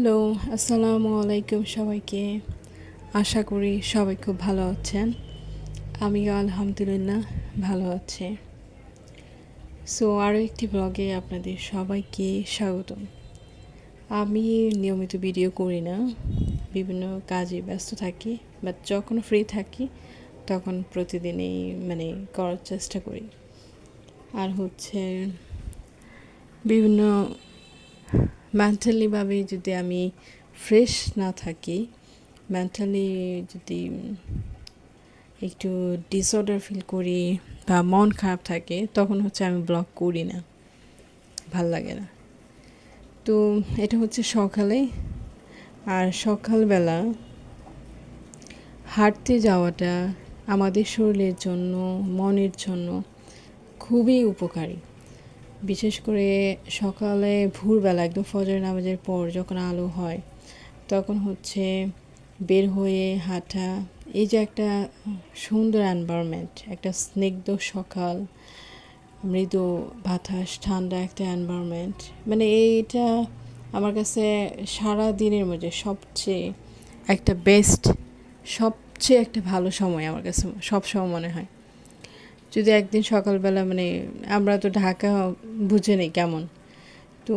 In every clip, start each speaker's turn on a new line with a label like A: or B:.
A: Hello, আসসালামু আলাইকুম সবাইকে। আশা করি সবাই খুব ভালো আছেন। আমিও আলহামদুলিল্লাহ ভালো আছি। সো, আরও একটি ব্লগে আপনাদের সবাইকে স্বাগতম। আমি নিয়মিত ভিডিও করি না, বিভিন্ন কাজে ব্যস্ত থাকি বাট যখন ফ্রি থাকি, তখন প্রতিদিনই মানে করার চেষ্টা করি। আর হচ্ছে বিভিন্ন মেন্টালিভাবে যদি আমি ফ্রেশ না থাকি মেন্টালি যদি একটু ডিসঅর্ডার ফিল করি বা মন খারাপ থাকে, তখন হচ্ছে আমি ব্লগ করি না। ভালো লাগে না। তো এটা হচ্ছে সকালে। আর সকালবেলা হাঁটতে যাওয়াটা আমাদের শরীরের জন্য, মনের জন্য খুবই উপকারী। বিশেষ করে সকালে ভোরবেলা একদম ফজর নামাজের পর যখন আলো হয়, তখন হচ্ছে বের হয়ে হাঁটা। এই যে একটা সুন্দর এনভায়রনমেন্ট একটা স্নিগ্ধ সকাল, মৃদু বাতাস, ঠান্ডা একটা এনভায়রনমেন্ট মানে এইটা আমার কাছে সারা দিনের মধ্যে সবচেয়ে একটা বেস্ট সবচেয়ে একটা ভালো সময় আমার কাছে সব সময় মনে হয়। যদি একদিন সকালবেলা মানে আমরা তো ঢাকা বুঝে নেই কেমন। তো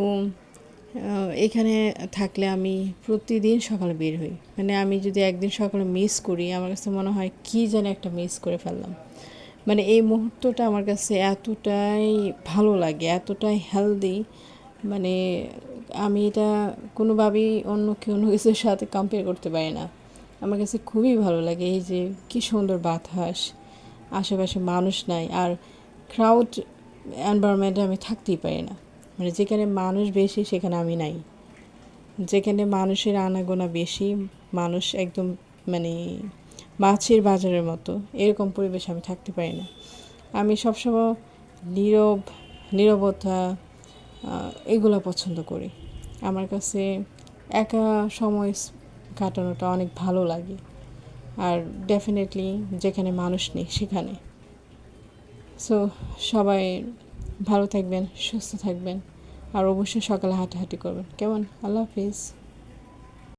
A: এখানে থাকলে আমি প্রতিদিন সকালে বের হই। মানে আমি যদি একদিন সকালে মিস করি, আমার কাছে মনে হয় কী যেন একটা মিস করে ফেললাম। মানে এই মুহূর্তটা আমার কাছে এতটাই ভালো লাগে, এতটাই হেলদি মানে আমি এটা কোনোভাবেই অন্য কোনো কিছুর সাথে কম্পেয়ার করতে পারি না। আমার কাছে খুবই ভালো লাগে এই যে কী সুন্দর বাতাস। আশেপাশে মানুষ নাই আর ক্রাউড এনভায়রনমেন্টে আমি থাকতেই পারি না। মানে যেখানে মানুষ বেশি, সেখানে আমি নাই। যেখানে মানুষের আনাগোনা বেশি, মানুষ একদম মানে মাছের বাজারের মতো, এরকম পরিবেশ আমি থাকতে পারি না। আমি সবসময় নীরব, নীরবতা এগুলো পছন্দ করি। আমার কাছে একা সময় কাটানোটা অনেক ভালো লাগে। আর ডেফিনেটলি যেখানে মানুষ নেই, সেখানে। সো সবাই ভালো থাকবেন, সুস্থ থাকবেন, আর অবশ্যই সকালে হাঁটাহাঁটি করবেন। কেমন? আল্লাহ হাফিজ।